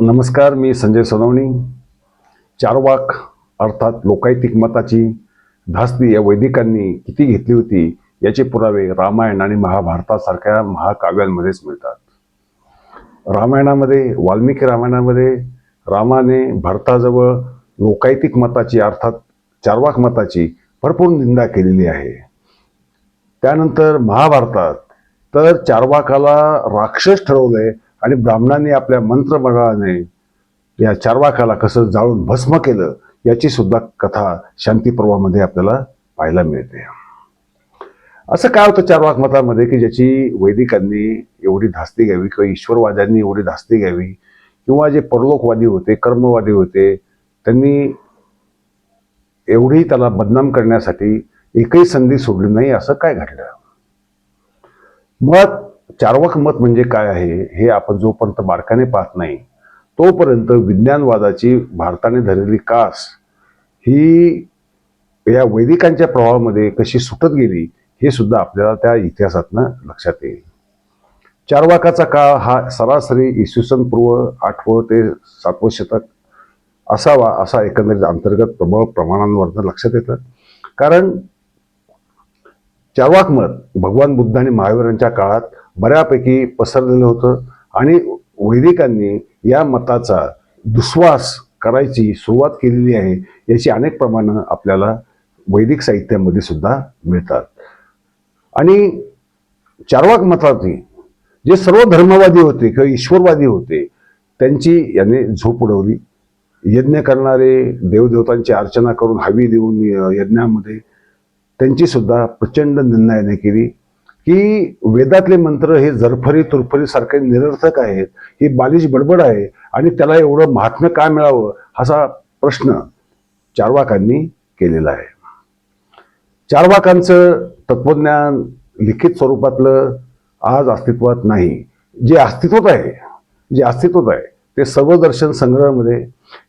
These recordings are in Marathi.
नमस्कार मी संजय सोनवणी. चारवाक अर्थात लोकायतिक मताची धास्ती या वैदिकांनी किती घेतली होती याचे पुरावे रामायण आणि महाभारतासारख्या महाकाव्यांमध्येच मिळतात. रामायणामध्ये वाल्मिकी रामायणामध्ये रामाने भारताजवळ लोकायतिक मताची अर्थात चारवाक मताची भरपूर निंदा केलेली आहे. त्यानंतर महाभारतात तर चारवाकाला राक्षस ठरवलंय आणि ब्राह्मणांनी आपल्या मंत्रमंडळाने या चारवाकाला कसं जाळून भस्म केलं याची सुद्धा कथा शांतीपर्वामध्ये आपल्याला पाहायला मिळते. असं काय होतं चारवाक मतामध्ये की ज्याची वैदिकांनी एवढी धास्ती घ्यावी किंवा ईश्वरवाद्यांनी एवढी धास्ती घ्यावी किंवा जे परलोकवादी होते कर्मवादी होते त्यांनी एवढी त्याला बदनाम करण्यासाठी एकही संधी सोडली नाही असं काय घडलं? मुळात चार्वक मत म्हणजे काय आहे हे आपण जोपर्यंत बारकाने पाहत नाही तोपर्यंत विज्ञानवादाची भारताने धरलेली कास ही या वैदिकांच्या प्रभावामध्ये कशी सुटत गेली हे सुद्धा आपल्याला त्या इतिहासातनं लक्षात येईल. चारवाकाचा काळ हा सरासरी इसवी सन पूर्व आठवं ते सातवं शतक असावा असा एकंदरीत अंतर्गत प्रबळ प्रमाणांवरनं लक्षात येतं. कारण चारवाक मत भगवान बुद्ध आणि महावीरांच्या काळात बऱ्यापैकी पसरलेलं होतं. आणि वैदिकांनी या मताचा दुस्वास करायची सुरुवात केलेली आहे याची अनेक प्रमाणं आपल्याला वैदिक साहित्यामध्ये सुद्धा मिळतात. आणि चारवाक मताची जे सर्व धर्मवादी होते किंवा ईश्वरवादी होते त्यांची याने झोप उडवली. यज्ञ करणारे देवदेवतांची अर्चना करून हवी देऊन य- यज्ञामध्ये त्यांची सुद्धा प्रचंड निंदा याने केली. की वेदातले मंत्र हे जरफरी तुरफरी सारखे निरर्थक आहेत ही बालिश बडबड आहे आणि त्याला एवढं महात्म्य काय मिळावं असा प्रश्न चारवाकांनी केलेला आहे. चारवाकांचं तत्वज्ञान लिखित स्वरूपातलं आज अस्तित्वात नाही. जे अस्तित्वात आहे जे अस्तित्वात आहे ते सर्वदर्शन संग्रहामध्ये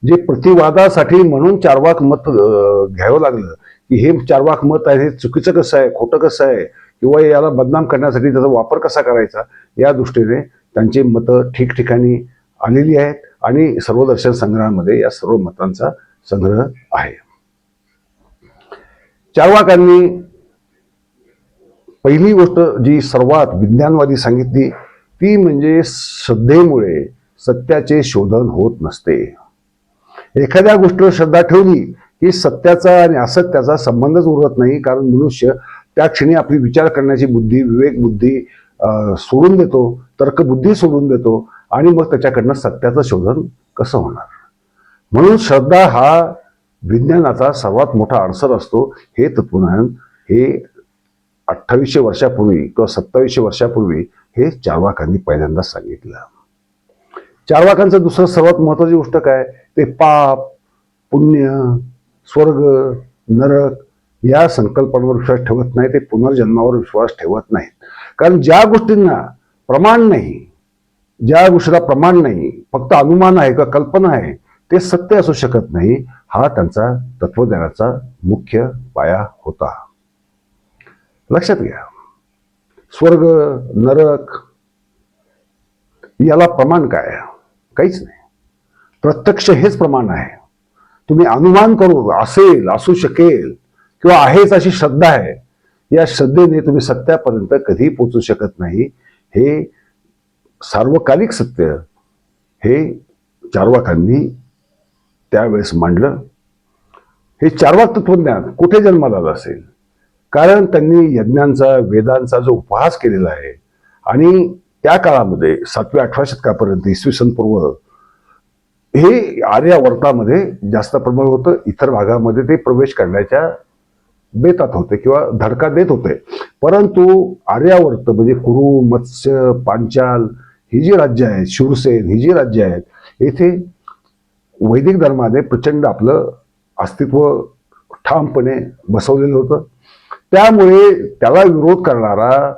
जे प्रतिवादासाठी म्हणून चारवाक मत घ्यावं लागलं की हे चारवाक मत आहे हे चुकीचं कसं आहे खोटं कसं आहे किंवा याला बदनाम करण्यासाठी त्याचा वापर कसा करायचा या दृष्टीने त्यांची मतं ठिकठिकाणी आलेली आहेत आणि सर्वदर्शन संग्रहामध्ये या सर्व मतांचा संग्रह आहे. चारवाकांनी पहिली गोष्ट जी सर्वात विज्ञानवादी सांगितली ती म्हणजे श्रद्धेमुळे सत्याचे शोधन होत नसते. एखाद्या गोष्टीवर श्रद्धा ठेवली की सत्याचा आणि असत्याचा संबंधच उरत नाही कारण मनुष्य त्या क्षणी आपली विचार करण्याची बुद्धी विवेक बुद्धी सोडून देतो तर्कबुद्धी सोडून देतो आणि मग त्याच्याकडनं सत्याचं शोधन कसं होणार? म्हणून श्रद्धा हा विज्ञानाचा सर्वात मोठा अडसर असतो. हे तत्वज्ञान हे अठ्ठावीसशे वर्षापूर्वी किंवा सत्तावीसशे वर्षापूर्वी हे चारवाकांनी पहिल्यांदा सांगितलं. चारवाकांचं दुसरं सर्वात महत्वाची गोष्ट काय? ते पाप पुण्य स्वर्ग नरक या संकल्पनावर विश्वास ठेवत नाही ते पुनर्जन्मावर विश्वास ठेवत नाहीत. कारण ज्या गोष्टींना प्रमाण नाही ज्या गोष्टीला प्रमाण नाही फक्त अनुमान आहे किंवा कल्पना आहे ते सत्य असू शकत नाही हा त्यांचा तत्वज्ञानाचा मुख्य पाया होता. लक्षात घ्या. स्वर्ग नरक याला प्रमाण काय? काहीच नाही. प्रत्यक्ष हेच प्रमाण आहे. तुम्ही अनुमान करू असेल असू शकेल किंवा आहेच अशी श्रद्धा आहे या श्रद्धेने तुम्ही सत्यापर्यंत कधीही पोचू शकत नाही. हे सार्वकालिक सत्य हे चारवाकांनी त्यावेळेस मांडलं. हे चारवाक तत्वज्ञान कुठे जन्माला आलं असेल? कारण त्यांनी यज्ञांचा वेदांचा जो उपहास केलेला आहे आणि त्या काळामध्ये सातव्या आठव्या शतकापर्यंत इसवी सन पूर्व हे आर्यावर्तामध्ये जास्त प्रमाण होतं. इतर भागामध्ये ते प्रवेश करण्याच्या बेतात होते किंवा धडका देत होते. परंतु आर्यावर्त म्हणजे कुरु मत्स्य पांचाल ही जी राज्य आहेत शूरसेन ही जी राज्य आहेत येथे वैदिक धर्माने प्रचंड आपलं अस्तित्व ठामपणे बसवलेलं होतं. त्यामुळे त्याला विरोध करणारा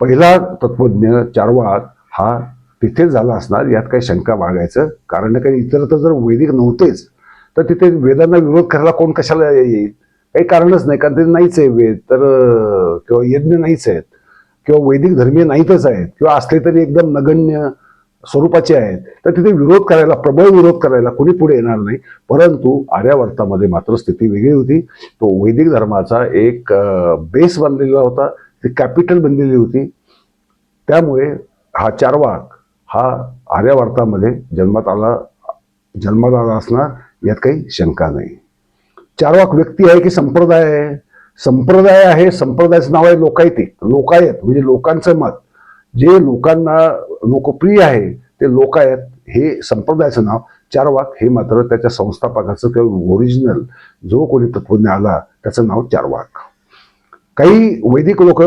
पहिला तत्वज्ञ चारवाक हा तिथेच झाला असणार यात काही शंका बाळगायचं कारण काही इतर तर जर वैदिक नव्हतेच तर तिथे वेदांना विरोध करायला कोण कशाला येईल? काही कारणच नाही कारण ते नाहीच आहे वेद. तर किंवा यज्ञ नाहीच आहेत किंवा वैदिक धर्मीय नाहीतच आहेत किंवा असले तरी एकदम नगण्य स्वरूपाचे आहेत तर तिथे विरोध करायला प्रबळ विरोध करायला कोणी पुढे येणार नाही. परंतु आर्यावर्तामध्ये मात्र स्थिती वेगळी होती. तो वैदिक धर्माचा एक बेस बनलेला होता ती कॅपिटल बनलेली होती. त्यामुळे हा चारवाक हा आर्यावर्तामध्ये जन्मात आला जन्मात आला असणार यात काही शंका नाही. चारवाक व्यक्ती आहे की संप्रदाय आहे? संप्रदाय आहे संप्रदायाचं नाव आहे लोकायतिक. लोकायत म्हणजे लोकांचं मत. जे लोकांना लोकप्रिय आहे ते लोकायत हे संप्रदायाचं नाव. चारवाक हे मात्र त्याच्या संस्थापकाचं किंवा ओरिजिनल जो कोणी तत्वज्ञ आला त्याचं नाव चारवाक. काही वैदिक लोक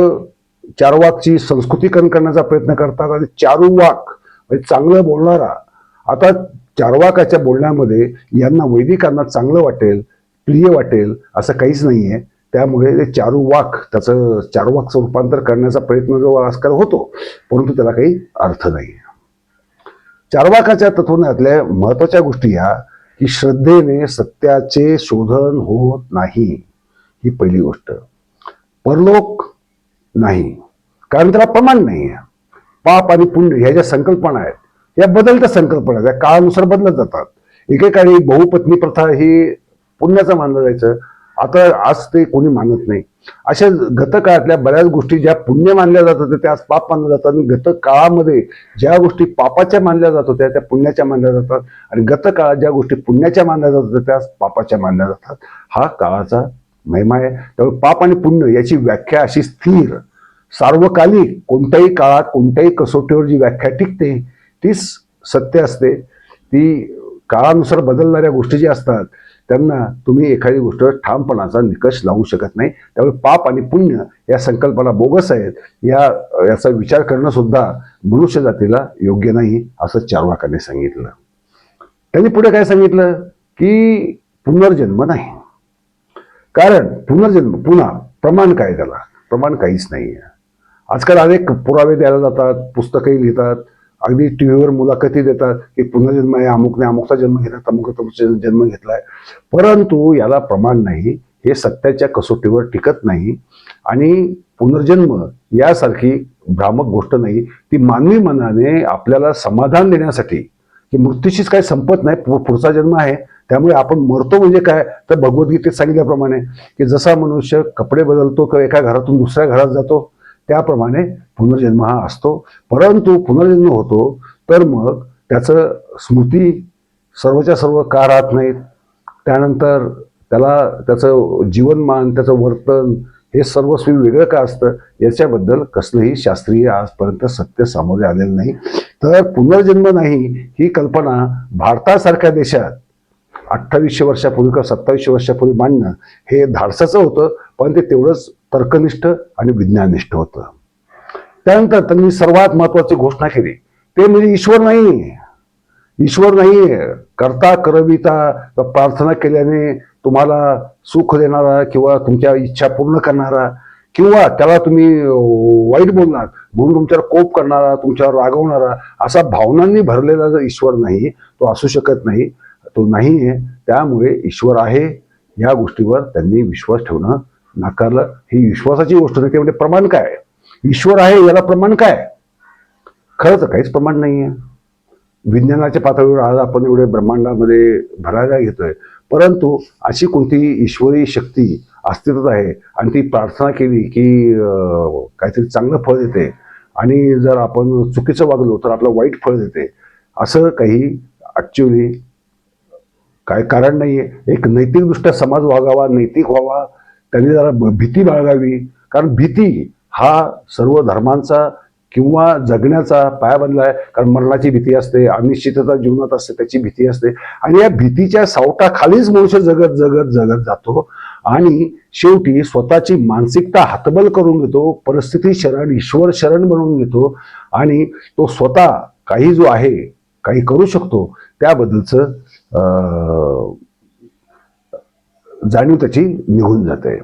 चारवाकची संस्कृतीकरण करण्याचा प्रयत्न करतात आणि चारुवाक म्हणजे चांगलं बोलणारा. आता चारवाकाच्या बोलण्यामध्ये यांना वैदिकांना चांगलं वाटेल प्रिय वाटेल असं काहीच नाहीये. त्यामुळे ते चारुवाक त्याचं चारुवाकचं रूपांतर करण्याचा प्रयत्न जो आजकाल होतो परंतु त्याला काही अर्थ नाही चारवाकाच्या तत्वज्ञातल्या महत्त्वाच्या गोष्टी या की श्रद्धेने सत्याचे शोधन होत नाही ही पहिली गोष्ट. परलोक नाही कारण त्याला प्रमाण नाही आहे पाप आणि पुण्य ह्या ज्या संकल्पना आहेत या बदलत्या संकल्पना आहेत या काळानुसार बदलत जातात. एकेकाळी बहुपत्नी प्रथा ही पुण्याचं मानलं जायचं. आता आज ते कोणी मानत नाही. अशा गतकाळातल्या बऱ्याच गोष्टी ज्या पुण्य मानल्या जात होत्या त्या आज पाप मानल्या जातात. आणि गत काळामध्ये ज्या गोष्टी पापाच्या मानल्या जात होत्या त्या पुण्याच्या मानल्या जातात. आणि गत काळात ज्या गोष्टी पुण्याच्या मानल्या जात होत्या त्या आज पापाच्या मानल्या जातात. हा काळाचा महिमा आहे. त्यामुळे पाप आणि पुण्य याची व्याख्या अशी स्थिर सार्वकालिक कोणत्याही काळात कोणत्याही कसोटीवर जी व्याख्या टिकते तीच सत्य असते. ती काळानुसार बदलणाऱ्या गोष्टी ज्या असतात त्यांना तुम्ही एखादी गोष्ट ठामपणाचा निकष लावू शकत नाही. त्यामुळे पाप आणि पुण्य या संकल्पना बोगस आहेत. या याचा विचार करणं सुद्धा मनुष्य जातीला योग्य नाही असं चारवाकाने सांगितलं. त्यांनी पुढे काय सांगितलं? की पुनर्जन्म नाही. कारण पुनर्जन्म पुन्हा प्रमाण काय त्याला? प्रमाण काहीच नाही आहे आजकाल अनेक पुरावे द्यायला जातात पुस्तकही लिहितात. अगदी टी व्हीवर मुलाखती देतात की पुनर्जन्म आहे अमुकने अमुकचा जन्म घेतला अमुक तमुकचा जन्म घेतलाय. परंतु याला प्रमाण नाही हे सत्याच्या कसोटीवर टिकत नाही. आणि पुनर्जन्म यासारखी भ्रामक गोष्ट नाही. ती मानवी मनाने आपल्याला समाधान देण्यासाठी की मृत्यूशीच काही संपत नाही पु- पुढचा जन्म आहे. त्यामुळे आपण मरतो म्हणजे काय? तर भगवद्गीतेत सांगितल्याप्रमाणे की जसा मनुष्य कपडे बदलतो किंवा एका घरातून दुसऱ्या घरात जातो त्याप्रमाणे पुनर्जन्म हा असतो. परंतु पुनर्जन्म होतो तर मग त्याचं स्मृती सर्वच्या सर्व का राहत नाहीत? त्यानंतर त्याला त्याचं जीवनमान त्याचं वर्तन हे सर्वस्वी वेगळं का असतं? याच्याबद्दल कसलंही शास्त्रीय आजपर्यंत सत्य सामोरे आलेलं नाही. तर पुनर्जन्म नाही ही कल्पना भारतासारख्या देशात अठ्ठावीसशे वर्षापूर्वी किंवा सत्तावीसशे वर्षापूर्वी मांडणं हे धाडसाचं होतं पण ते तेवढंच तर्कनिष्ठ आणि विज्ञाननिष्ठ होतं. त्यानंतर त्यांनी सर्वात महत्वाची घोषणा केली. ते म्हणजे ईश्वर नाही. ईश्वर नाही. करता करविता प्रार्थना केल्याने तुम्हाला सुख देणारा किंवा तुमच्या इच्छा पूर्ण करणारा किंवा त्याला तुम्ही वाईट बोलणार म्हणून तुमच्यावर कोप करणारा तुमच्यावर रागवणारा असा भावनांनी भरलेला जर ईश्वर नाही तो असू शकत नाही. तो नाही आहे त्यामुळे ईश्वर आहे. या गोष्टीवर त्यांनी विश्वास ठेवणं नाकारलं. ही विश्वासाची गोष्ट नाही ते म्हणजे प्रमाण काय? ईश्वर आहे याला प्रमाण काय? खरंच काहीच प्रमाण नाही आहे विज्ञानाच्या पातळीवर आज आपण एवढे ब्रह्मांडामध्ये भरायला घेतोय. परंतु अशी कोणती ईश्वरी शक्ती अस्तित्वात आहे आणि ती प्रार्थना केली की काहीतरी चांगलं फळ देते. आणि जर आपण चुकीचं वागलो तर आपलं वाईट फळ देते. असं काही ॲक्च्युली काय कारण नाही आहे एक नैतिकदृष्ट्या समाज वागावा नैतिक व्हावा. त्यांनी जरा ब- भीती बाळगावी. कारण भीती हा सर्व धर्मांचा किंवा जगण्याचा पाया बनला आहे कारण मरणाची भीती असते अनिश्चितता जीवनात असते त्याची भीती असते. आणि या भीतीच्या सावटाखालीच मनुष्य जगत जगत जगत जातो. आणि शेवटी स्वतःची मानसिकता हतबल करून घेतो परिस्थिती शरण ईश्वर शरण बनवून घेतो. आणि तो स्वतः काही जो आहे काही करू शकतो त्याबद्दलचं जाणीव त्याची निघून जाते.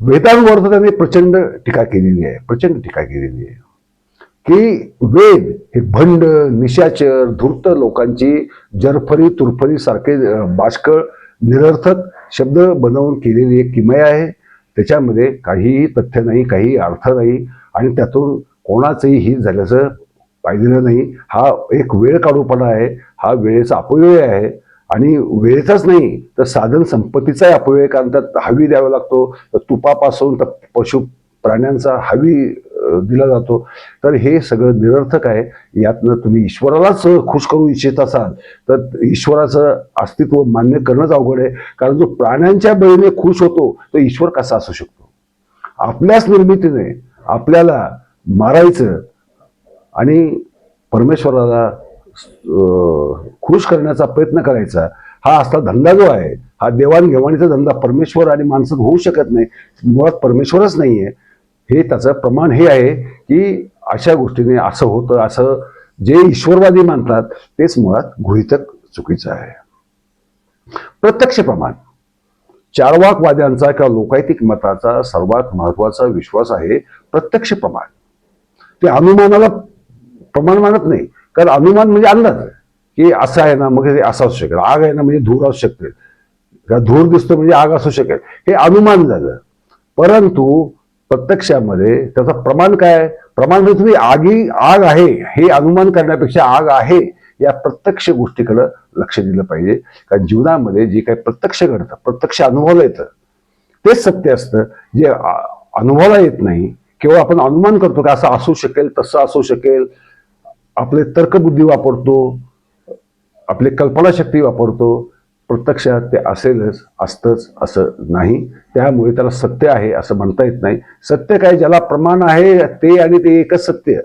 वेदांवर त्यांनी प्रचंड टीका केलेली आहे प्रचंड टीका केलेली आहे. की वेद हे भंड निशाचर धूर्त लोकांची जरफरी तुरफरी सारखे बाष्कळ निरर्थक शब्द बनवून केलेली एक किमया आहे. त्याच्यामध्ये काहीही तथ्य नाही काही अर्थ नाही आणि त्यातून कोणाचंही हित झाल्याचं पाहिलेलं नाही. हा एक वेळ काढूपणा आहे. हा वेळेचा अपव्यय आहे. आणि वेळेचाच नाही तर साधन संपत्तीचाही अपव्यय कारण त्यात हवी द्यावा लागतो. तर तुपापासून तर पशु प्राण्यांचा हवी दिला जातो. तर हे सगळं निरर्थक आहे. यातनं तुम्ही ईश्वरालाच खुश करू इच्छित असाल तर ईश्वराचं अस्तित्व मान्य करणंच अवघड आहे. कारण जो प्राण्यांच्या बळीने खुश होतो तो ईश्वर कसा असू शकतो? आपल्याच निर्मितीने आपल्याला मारायचं आणि परमेश्वराला खुश करण्याचा प्रयत्न करायचा. हा असला धंदा जो आहे. हा देवाणघेवाणीचा धंदा परमेश्वर आणि माणसं होऊ शकत नाही. मुळात परमेश्वरच नाही आहे हे त्याचं प्रमाण हे आहे की अशा गोष्टीने असं होतं असं जे ईश्वरवादी मानतात तेच मुळात गृहितक चुकीचं आहे. प्रत्यक्ष प्रमाण. चारवाकवाद्यांचा किंवा लोकायतिक मताचा सर्वात महत्त्वाचा विश्वास आहे प्रत्यक्ष प्रमाण. ते अनुमानाला प्रमाण मानत नाही. कारण अनुमान म्हणजे अंदाज की असं आहे ना मग हे असं असू शकेल. आग आहे ना म्हणजे धूर असू शकते. का धूर दिसतो म्हणजे आग असू शकेल. हे अनुमान झालं. परंतु प्रत्यक्षामध्ये त्याचं प्रमाण काय प्रमाण म्हणजे तुम्ही आगी आग आहे हे अनुमान करण्यापेक्षा आग आहे या प्रत्यक्ष गोष्टीकडं लक्ष दिलं पाहिजे. कारण जीवनामध्ये जे काही प्रत्यक्ष घडतं प्रत्यक्ष अनुभवला येतं. तेच सत्य असतं. जे अनुभवाला येत नाही किंवा आपण अनुमान करतो की असं असू शकेल तसं असू शकेल आपले तर्कबुद्धी वापरतो आपली कल्पनाशक्ती वापरतो प्रत्यक्षात ते असेलच असतंच असं नाही. त्यामुळे त्याला सत्य आहे असं म्हणता येत नाही. सत्य काय? ज्याला प्रमाण आहे ते आणि ते एकच सत्य.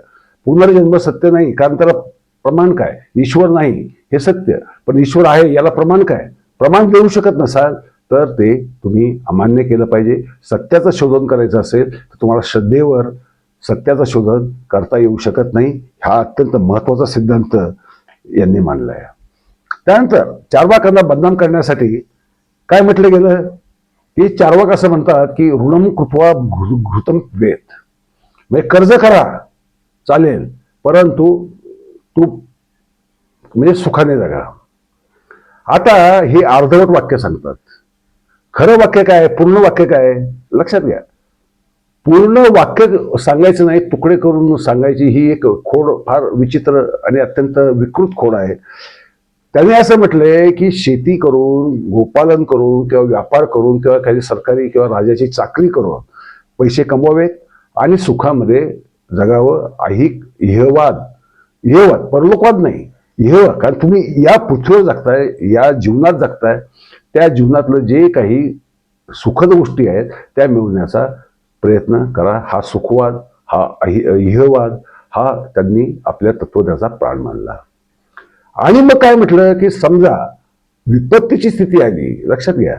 पुनर्जन्म सत्य नाही. कारण त्याला प्रमाण काय? ईश्वर नाही. हे सत्य. पण ईश्वर आहे याला प्रमाण काय? प्रमाण देऊ शकत नसाल तर ते तुम्ही अमान्य केलं पाहिजे. सत्याचं शोधन करायचं असेल तर तुम्हाला श्रद्धेवर सत्याचं शोधन करता येऊ शकत नाही हा अत्यंत महत्त्वाचा सिद्धांत यांनी मांडला आहे. त्यानंतर चारवाकांना बदनाम करण्यासाठी काय म्हटलं गेलं? की चारवाक असं म्हणतात की ऋणम कृत्वा घृ- घृतम वेत. म्हणजे कर्ज करा चालेल परंतु तू म्हणजे सुखाने जगा. आता हे अर्धवट वाक्य सांगतात. खरं वाक्य काय? पूर्ण वाक्य काय? लक्षात घ्या. पूर्ण वाक्य सांगायचं नाही तुकडे करून सांगायची ही एक खोड फार विचित्र आणि अत्यंत विकृत खोड आहे. त्याने असं म्हटलंय की शेती करून गोपालन करून किंवा व्यापार करून किंवा काही सरकारी किंवा राजाची चाकरी करून पैसे कमवावेत आणि सुखामध्ये जगावं. ऐहिक इहवाद इहवाद परलोकवाद नाही इहवाद. कारण तुम्ही या पृथ्वीवर जगताय या जीवनात जगताय त्या जीवनातलं जे काही सुखद गोष्टी आहेत त्या मिळवण्याचा प्रयत्न करा. हा सुखवाद हा अहि इहवाद हा त्यांनी आपल्या तत्वज्ञाचा प्राण मानला. आणि मग काय म्हटलं की समजा विपत्तीची स्थिती आली लक्षात घ्या.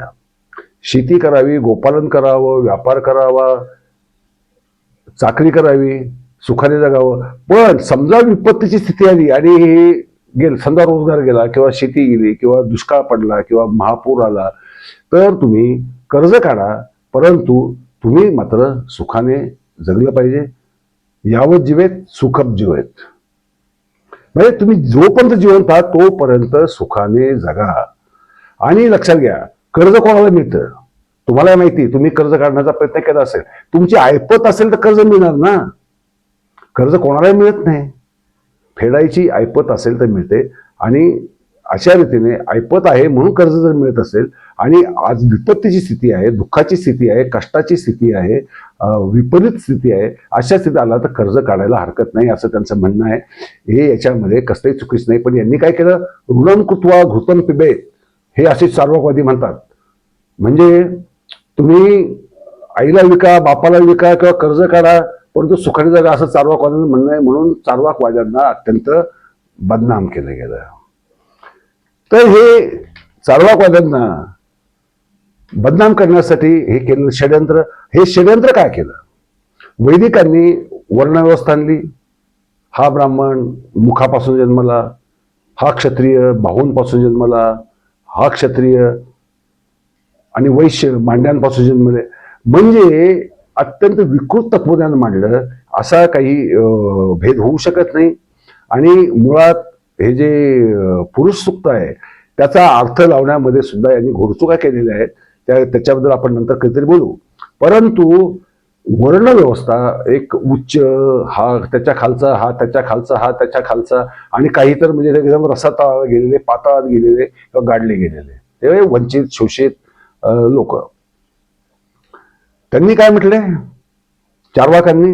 शेती करावी गोपालन करावं व्यापार करावा चाकरी करावी सुखाने जगावं. पण समजा विपत्तीची स्थिती आली आणि हे गेल समजा रोजगार गेला किंवा शेती गेली किंवा दुष्काळ पडला किंवा महापूर आला तर तुम्ही कर्ज काढा परंतु तुम्ही मात्र सुखाने जगलं पाहिजे. यावत जीवेत सुखप जीवेत. म्हणजे तुम्ही जोपर्यंत जिवंत आहात तोपर्यंत सुखाने जगा. आणि लक्षात घ्या कर्ज कोणाला मिळतं? तुम्हाला माहिती तुम्ही कर्ज काढण्याचा प्रयत्न केला असेल. तुमची ऐपत असेल तर कर्ज मिळणार ना? कर्ज कोणालाही मिळत नाही. फेडायची ऐपत असेल तर मिळते. आणि अशा रीतीने ऐपत आहे म्हणून कर्ज जर मिळत असेल आणि आज विपत्तीची स्थिती आहे दुःखाची स्थिती आहे कष्टाची स्थिती आहे विपरीत स्थिती आहे अशा स्थितीत आला तर कर्ज काढायला हरकत नाही असं त्यांचं म्हणणं आहे. हे याच्यामध्ये कसलंही चुकीच नाही पण यांनी काय केलं? ऋणम घृतन पिबे हे असे चार्वकवादी म्हणतात. म्हणजे तुम्ही आईला विका बापाला विका किंवा कर्ज काढा परंतु सुखाने जगा असं चार्वाकवाद्यांचं म्हणणं आहे म्हणून चार्वाकवाद्यांना अत्यंत बदनाम केलं गेलं. तर हे चालवाकवाद्यांना बदनाम करण्यासाठी हे केलेलं षडयंत्र हे षडयंत्र काय केलं? वैदिकांनी वर्णव्यवस्था आणली. हा ब्राह्मण मुखापासून जन्मला हा क्षत्रिय बाहूंपासून जन्मला हा क्षत्रिय आणि वैश्य मांड्यांपासून जन्मले. म्हणजे अत्यंत विकृत तत्वज्ञान मांडलं असा काही भेद होऊ शकत नाही. आणि मुळात हे जे पुरुष सुक्त आहे त्याचा अर्थ लावण्यामध्ये सुद्धा यांनी घोडचुका केलेल्या आहेत. त्या त्याच्याबद्दल आपण नंतर काहीतरी बोलू. परंतु वर्ण व्यवस्था एक उच्च हा त्याच्या खालचा हा त्याच्या खालचा हा त्याच्या खालचा आणि काही तर म्हणजे एकदम रसात गेलेले पाताळात गेलेले किंवा गाडले गेलेले. ते वंचित शोषित लोक. त्यांनी काय म्हटले? चारवाकांनी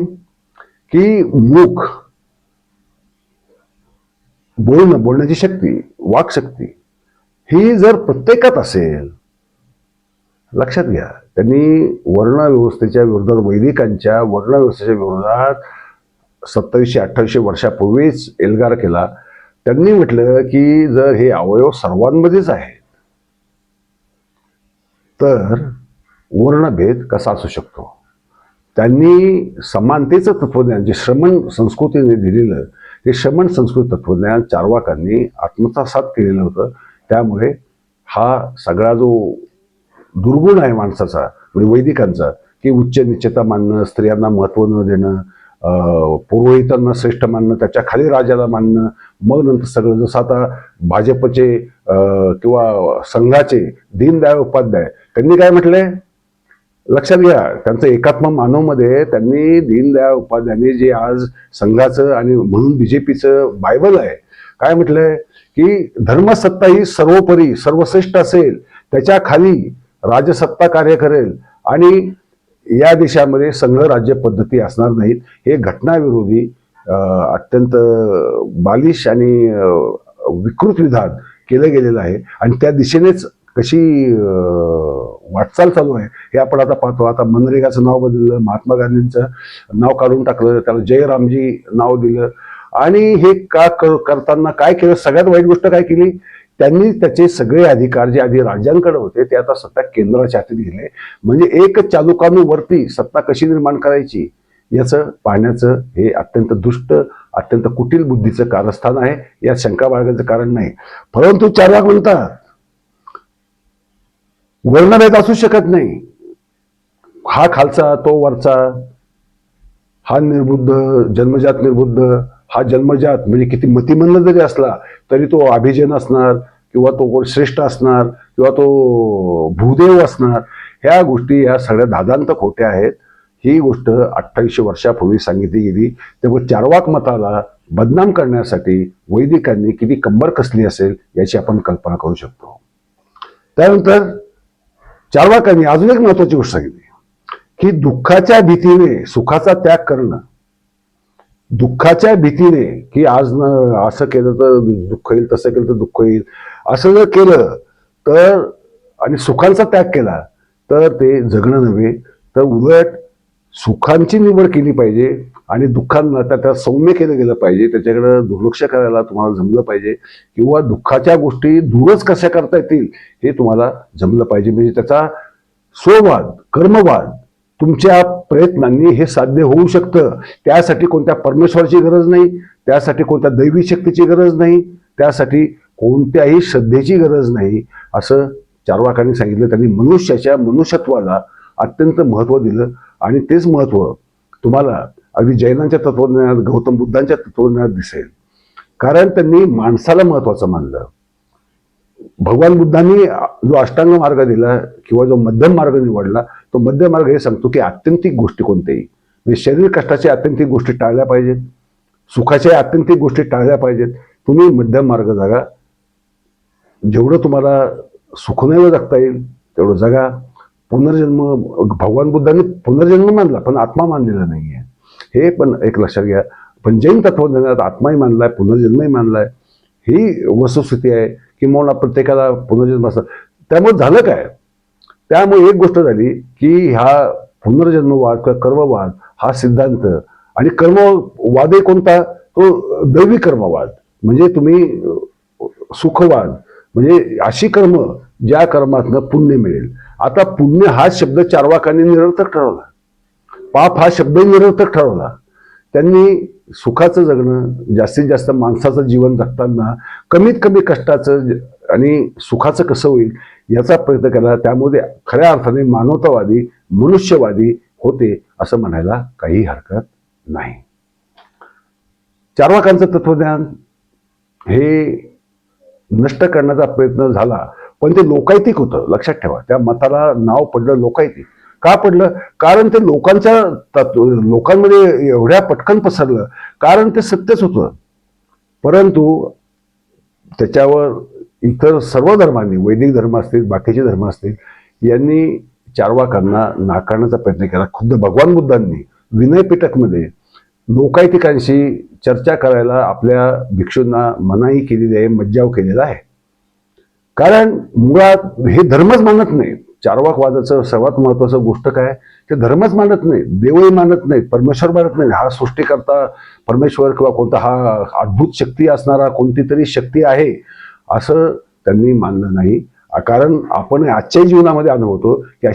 की मूक बोलणं बोलण्याची शक्ती वाकशक्ती ही जर प्रत्येकात असेल लक्षात घ्या. त्यांनी वर्णव्यवस्थेच्या विरोधात वैदिकांच्या वर्णव्यवस्थेच्या विरोधात सत्तावीसशे अठ्ठावीसशे वर्षापूर्वीच एल्गार केला. त्यांनी म्हटलं की जर हे अवयव सर्वांमध्येच आहेत तर वर्णभेद कसा असू शकतो? त्यांनी समानतेचं तत्वज्ञान जे श्रमण संस्कृतीने दिलेलं हे शमन संस्कृत तत्वज्ञान चारवाकांनी आत्मसात केलेलं होतं. त्यामुळे हा सगळा जो दुर्गुण आहे माणसाचा म्हणजे वैदिकांचा की उच्च निश्चता मानणं स्त्रियांना महत्त्व न देणं पुरोहितांना श्रेष्ठ मानणं त्याच्याखाली राजाला मानणं मग नंतर सगळं जसं आता भाजपचे किंवा संघाचे दीनदयाळ उपाध्याय त्यांनी काय म्हटलंय? लक्षात घ्या त्यांचं एकात्म मानवमध्ये त्यांनी दीनदयाळ उपाध्यायांनी जे आज संघाचं आणि म्हणून बीजेपीचं बायबल आहे काय म्हटलंय? की धर्मसत्ता ही सर्वोपरी सर्वश्रेष्ठ असेल त्याच्याखाली राजसत्ता कार्य करेल आणि या देशामध्ये संघ राज्य पद्धती असणार नाहीत. हे घटनाविरोधी अत्यंत बालिश आणि विकृत विधान केलं गेलेलं आहे. आणि त्या दिशेनेच कशी वाटचाल चालू आहे. हे आपण आता पाहतो. आता मनरेगाचं नाव बदललं महात्मा गांधींचं नाव काढून टाकलं त्याला जयरामजी नाव दिलं. आणि हे का क- करताना काय केलं सगळ्यात वाईट गोष्ट काय केली? त्यांनी त्याचे सगळे अधिकार जे आधी राज्यांकडे होते ते आता सत्ता केंद्राच्या हाती गेले म्हणजे एक चालुकानुवरती सत्ता कशी निर्माण करायची याचं पाहण्याचं हे अत्यंत दुष्ट अत्यंत कुटील बुद्धीचं कारस्थान आहे. यात शंका बाळगायचं कारण नाही. परंतु चार म्हणतात. वर्णभेद असू शकत नाही. हा खालचा तो वरचा हा निर्बुद्ध जन्मजात निर्बुद्ध हा जन्मजात म्हणजे किती मतिमंद जरी असला तरी तो अभिजन असणार किंवा तो श्रेष्ठ असणार किंवा तो भूदेव असणार ह्या गोष्टी या सगळ्या दादांत खोट्या आहेत. ही गोष्ट अठ्ठावीसशे वर्षापूर्वी सांगितली गेली. त्यामुळे चारवाक मताला बदनाम करण्यासाठी वैदिकांनी किती कंबर कसली असेल याची आपण कल्पना करू शकतो. त्यानंतर चारवाकांनी अजून एक महत्वाची गोष्ट सांगितली. की दुःखाच्या भीतीने सुखाचा त्याग करणं. दुःखाच्या भीतीने की आज न असं केलं तर दुःख येईल तसं केलं तर दुःख येईल असं जर केलं तर आणि सुखांचा त्याग केला तर ते जगणं नव्हे तर उलट सुखांची निवड केली पाहिजे आणि दुःखांना त्या त्या सौम्य केलं गेलं पाहिजे. त्याच्याकडं दुर्लक्ष करायला तुम्हाला जमलं पाहिजे किंवा दुःखाच्या गोष्टी दूरच कशा करता येतील हे तुम्हाला जमलं पाहिजे. म्हणजे त्याचा स्ववाद कर्मवाद तुमच्या प्रयत्नांनी हे साध्य होऊ शकतं. त्यासाठी कोणत्या परमेश्वराची गरज नाही त्यासाठी कोणत्या दैवी शक्तीची गरज नाही त्यासाठी कोणत्याही श्रद्धेची गरज नाही असं चारवाकांनी सांगितलं. त्यांनी मनुष्याच्या मनुष्यत्वाला अत्यंत महत्त्व दिलं आणि तेच महत्त्व तुम्हाला अगदी जैनांच्या तत्वज्ञानात गौतम बुद्धांच्या तत्वज्ञानात दिसेल. कारण त्यांनी माणसाला महत्त्वाचं मानलं. भगवान बुद्धांनी जो अष्टांग मार्ग दिला किंवा जो मध्यम मार्ग निवडला तो मध्यम मार्ग हे सांगतो की आत्यंतिक गोष्टी कोणत्याही. म्हणजे शरीर कष्टाच्या आत्यंतिक गोष्टी टाळल्या पाहिजेत. सुखाच्या आत्यंतिक गोष्टी टाळल्या पाहिजेत. तुम्ही मध्यम मार्ग जगा. जेवढं तुम्हाला सुखनैव जगता येईल तेवढं जगा. पुनर्जन्म भगवान बुद्धांनी पुनर्जन्म मानला पण आत्मा मानलेला नाही आहे हे पण एक लक्षात घ्या. पण जैन तत्वज्ञानात आत्माही मानलाय पुनर्जन्मही मानलाय ही वस्तुस्थिती आहे किंवा प्रत्येकाला पुनर्जन्म असतात त्यामुळे झालं काय? त्यामुळे एक गोष्ट झाली की ह्या पुनर्जन्मवाद किंवा कर्मवाद हा सिद्धांत आणि कर्मवादही कोणता? तो दैवी कर्मवाद. म्हणजे तुम्ही सुखवाद म्हणजे अशी कर्म ज्या कर्मातनं पुण्य मिळेल. आता पुण्य हा शब्द चारवाकांनी निरर्थक ठरवला. पाप हा शब्दही निरर्थक ठरवला. त्यांनी सुखाचं जगणं जास्तीत जास्त माणसाचं जीवन जगताना कमीत कमी कष्टाचं आणि सुखाचं कसं होईल याचा प्रयत्न केला. त्यामध्ये खऱ्या अर्थाने मानवतावादी मनुष्यवादी होते असं म्हणायला काही हरकत नाही. चारवाकांचं तत्वज्ञान हे नष्ट करण्याचा प्रयत्न झाला पण ते लोकायतिक होतं लक्षात ठेवा. त्या मताला नाव पडलं लोकायतिक का पडलं? कारण ते लोकांच्या तत्व- लोकांमध्ये एवढ्या पटकन पसरलं. कारण ते सत्यच होतं. परंतु त्याच्यावर इतर सर्व धर्मांनी वैदिक धर्म असतील बाकीचे धर्म असतील यांनी चारवाकांना नाकारण्याचा प्रयत्न केला. खुद्द भगवान बुद्धांनी विनयपीठकमध्ये लोकायतिकांशी चर्चा करायला आपल्या भिक्षूंना मनाई केलेली आहे मज्जाव केलेला आहे. कारण मुळात हे धर्मच मानत नाही चारवाकवादाचं सर्वात महत्वाचं गोष्ट काय? ते धर्मच मानत नाही देवही मानत नाही परमेश्वर मानत नाही. हा सृष्टीकर्ता परमेश्वर किंवा कोणता हा अद्भुत शक्ती असणारा कोणती तरी शक्ती आहे असं त्यांनी मानलं नाही. कारण आपण आजच्याही जीवनामध्ये अनुभवतो की अशी